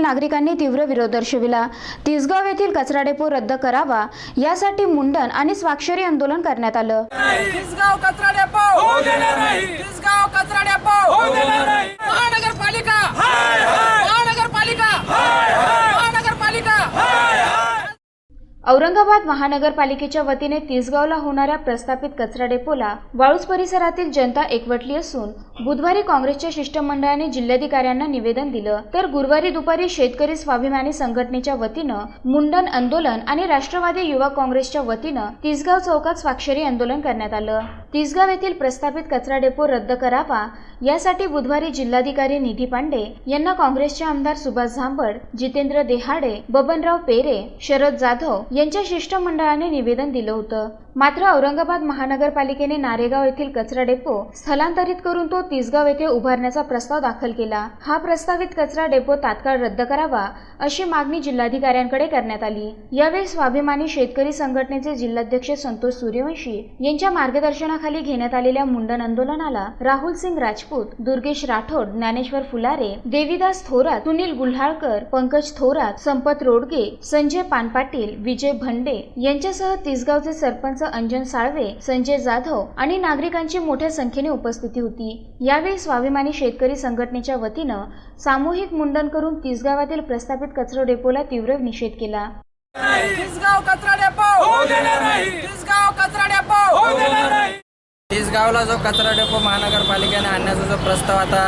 नागरिकांनी तीव्र विरोध दर्शविला. तिसगाव येथील कचरा डेपो रद्द करावा यासाठी मुंडन आणि स्वाक्षरी आंदोलन करण्यात आलं. तिसगाव कचरा डेपो. तिसगाव कचरा डेपो. महानगरपालिका! औरंगाबाद महानगरपालिकेच्या वतीने तिसगावला होणाऱ्या प्रस्थापित कचरा डेपोला वाळूज परिसरातील जनता एकवटली असून बुधवारी काँग्रेसच्या शिष्टमंडळाने जिल्हाधिकाऱ्यांना निवेदन दिलं. तर गुरुवारी दुपारी शेतकरी स्वाभिमानी संघटनेच्या वतीनं मुंडन आंदोलन आणि राष्ट्रवादी युवा काँग्रेसच्या वतीनं तिसगाव चौकात स्वाक्षरी आंदोलन करण्यात आलं. तिसगाव येथील प्रस्थापित कचरा डेपो रद्द करावा यासाठी बुधवारी जिल्हाधिकारी निधी पांडे यांना काँग्रेसचे आमदार सुभाष झांबड जितेंद्र देहाडे बबनराव पेरे शरद जाधव यांच्या शिष्टमंडळाने निवेदन दिलं होतं. मात्र औरंगाबाद महानगरपालिकेने नारेगाव येथील कचरा डेपो स्थलांतरित करून तो तिसगाव येथे उभारण्याचा प्रस्ताव दाखल केला. हा प्रस्तावित कचरा डेपो तात्काळ रद्द करावा अशी मागणी जिल्हाधिकाऱ्यांकडे करण्यात आली. यावेळी स्वाभिमानी शेतकरी संघटनेचे जिल्हाध्यक्ष संतोष सूर्यवंशी यांच्या मार्गदर्शनाखाली घेण्यात आलेल्या मुंडन आंदोलनाला राहुल सिंग राजपूत दुर्गेश राठोड ज्ञानेश्वर फुलारे देवीदास थोरात सुनील गुल्हाळकर पंकज थोरात संपत रोडगे संजय पानपाटील विजय भंडे यांच्यासह तिसगावचे सरपंच अंजन साळवे संजय जाधव आणि नागरिकांची मोठ्या संख्येने उपस्थिती होती. यावेळी स्वाभिमानी शेतकरी संघटनेच्या वतीनं सामूहिक मुंडन करून तिसगावातील प्रस्थापित कचरा डेपोला तीव्र निषेध केला. तिसगाव कचरा डेपो! होऊ देणार नाही. तिसगाव कचरा डेपो! होऊ जो कचरा डेपो महानगरपालिकेने आणण्याचा जो प्रस्ताव आता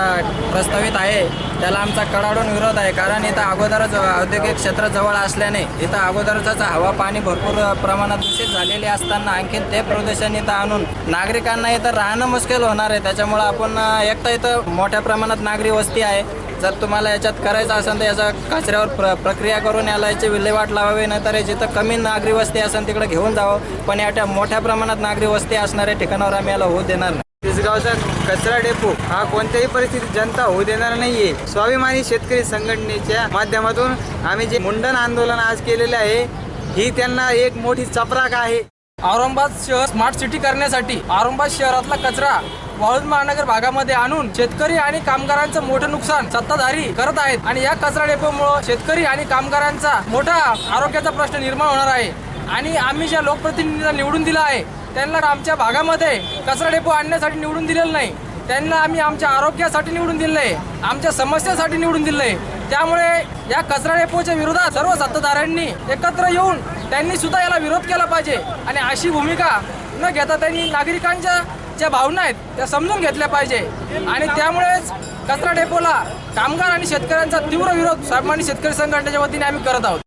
प्रस्तावित आहे त्याला आमचा कडाडून विरोध आहे. कारण इथं अगोदरच औद्योगिक क्षेत्र जवळ असल्याने इथं अगोदरच हवा पाणी भरपूर प्रमाणात दूषित झालेले असताना आणखी ते प्रदूषण इथं आणून नागरिकांना इथं राहणं मुश्किल होणार आहे. त्याच्यामुळं आपण अं, एक तर इथं मोठ्या प्रमाणात नागरी वस्ती आहे जर तुम्हाला याच्यात करायचं असेल तर याचा कचऱ्यावर प्र प्रक्रिया करून याला याची विल्हेवाट लावावी नाहीतर जिथं कमी नागरी वस्ती असेल तिकडे घेऊन जावं. पण या मोठ्या प्रमाणात नागरी वस्ती असणाऱ्या ठिकाणावर आम्ही याला होऊ देणार नाही. तिसगावचा कचरा डेपो हा कोणत्याही परिस्थितीत जनता होऊ देणार नाहीये. स्वाभिमानी शेतकरी संघटनेच्या माध्यमातून आम्ही जे मुंडन आंदोलन आज केलेले आहे ही त्यांना एक मोठी चपराक आहे. औरंगाबाद शहर स्मार्ट सिटी करण्यासाठी औरंगाबाद शहरातला कचरा वाळूज महानगर भागामध्ये आणून शेतकरी आणि कामगारांचं मोठं नुकसान सत्ताधारी करत आहेत. आणि या कचरा डेपोमुळं शेतकरी आणि कामगारांचा मोठा आरोग्याचा प्रश्न निर्माण होणार आहे. आणि आम्ही ज्या लोकप्रतिनिधीला निवडून दिला आहे त्यांना आमच्या भागामध्ये कचरा डेपो आणण्यासाठी निवडून दिलेलं नाही. त्यांना आम्ही आमच्या आरोग्यासाठी निवडून दिलं आहे आमच्या समस्यासाठी निवडून दिलं आहे त्यामुळे या कचरा डेपोच्या विरोधात सर्व सत्ताधाऱ्यांनी एकत्र येऊन त्यांनी सुद्धा याला विरोध केला पाहिजे. आणि अशी भूमिका न घेता त्यांनी नागरिकांच्या ज्या भावना आहेत त्या समजून घेतल्या पाहिजे. आणि त्यामुळेच कचरा डेपोला कामगार आणि शेतकऱ्यांचा तीव्र विरोध स्वाभिमानी शेतकरी संघटनेच्या वतीने आम्ही करत आहोत.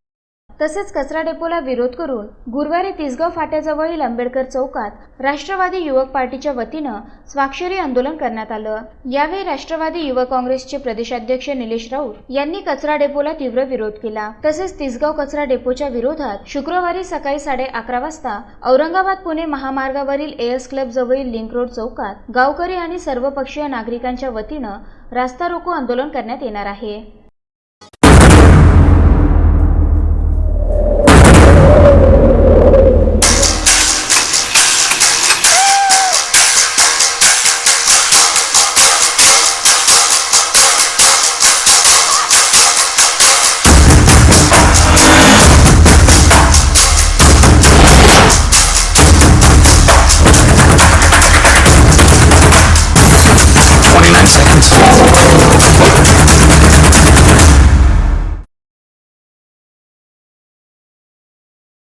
तसेच कचरा डेपोला विरोध करून गुरुवारी तिसगाव फाट्याजवळील आंबेडकर चौकात राष्ट्रवादी युवक पार्टीच्या वतीनं स्वाक्षरी आंदोलन करण्यात आलं. यावेळी राष्ट्रवादी युवक काँग्रेसचे प्रदेशाध्यक्ष निलेश राऊत यांनी कचरा डेपोला तीव्र विरोध केला. तसेच तिसगाव कचरा डेपोच्या विरोधात शुक्रवारी सकाळी साडे अकरा वाजता औरंगाबाद पुणे महामार्गावरील एअर्स क्लब जवळील लिंक रोड चौकात गावकरी आणि सर्वपक्षीय नागरिकांच्या वतीनं रास्ता रोको आंदोलन करण्यात येणार आहे.